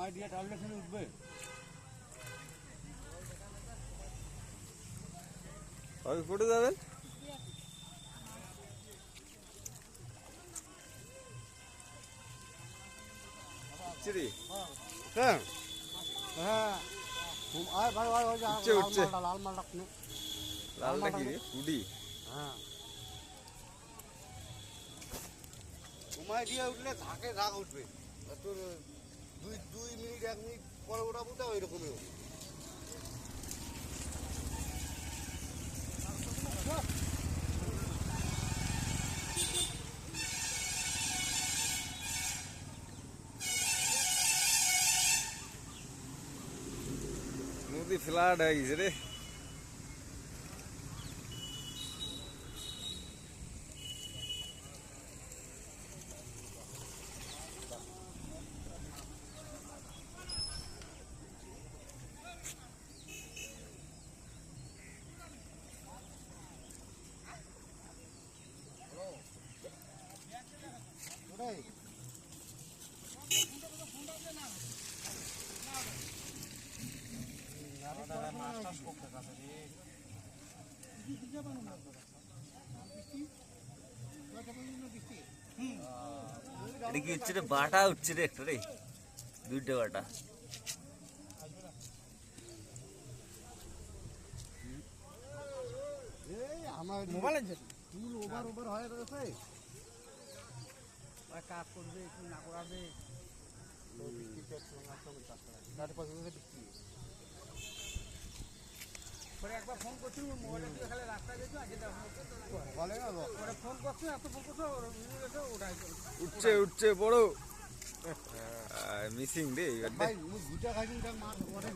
মাই দিয়ে টানলে উঠবে। আমি পড়ে যাবেন চিড়ি? হ্যাঁ। হ্যাঁ। আয় ভাই ভাই ওই যে উঠছে, লাল উঠছে। লাল মালটা রে? উডি হ্যাঁ। দিয়ে উঠলে ঝাঁকে ঝাঁক উঠবে। তোর দুই এক মিনিট পরে ওঠাবো তো ওই হবে। নদী ফ্লাড হয়ে গেছে রে ওটাই এটা কি হচ্ছে রে? বাটা উঠছে রে একটা রে। দুইটা বাটা। আমার মোবাইল আছে চুল ওভার ওভার হয়ে রয়েছে ওরা কাজ করবে কি না করাবে। পরে একবার ফোন করছি মোবাইলটা দিয়ে খালি রাস্তায় গেছো আজকে বলে না তো। ফোন করছে এত ফোন করছ ওটাই উঠছে উঠছে বড়। মিসিং রে এবার ভাই মুই দুটা খাইছি এটা মাছ ওটা